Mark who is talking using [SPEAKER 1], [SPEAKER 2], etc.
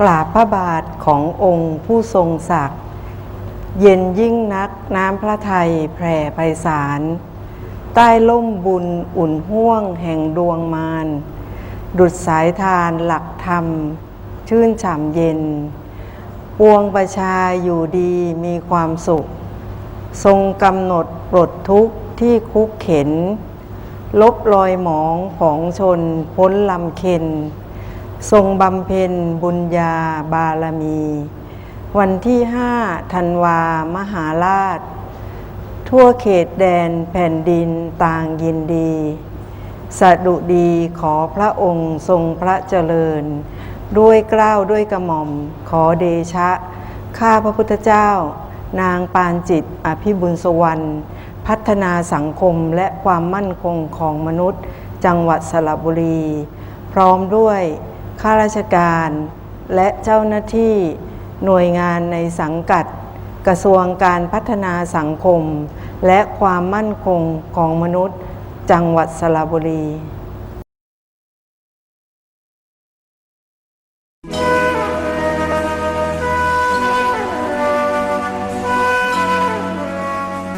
[SPEAKER 1] กราบพระบาทขององค์ผู้ทรงศักดิ์เย็นยิ่งนักน้ำพระทัยแผ่ไพศาลใต้ล่มบุญอุ่นห่วงแห่งดวงมารดุดสายทานหลักธรรม ชื่นฉ่ำเย็น ปวงประชาอยู่ดีมีความสุข ทรงกำหนดปลดทุกข์ที่คุกเข็น ลบรอยหมองของชนพ้นลำเค็น ทรงบำเพ็ญบุญญาบารมี วันที่ห้าธันวามหาราช ทั่วเขตแดนแผ่นดินต่างยินดีสดุดีขอพระองค์ทรงพระเจริญ ด้วยเกล้าวด้วยกระหม่อม ขอเดชะ ข้าพระพุทธเจ้า นางปานจิตอภิบุญสวรรณพัฒนาสังคมและความมั่นคงของมนุษย์ จังหวัดสระบุรี พร้อมด้วย ข้าราชการ และเจ้าหน้าที่หน่วยงานในสังกัด กระทรวงการพัฒนาสังคม และความมั่นคงของมนุษย์ จังหวัดสระบุรี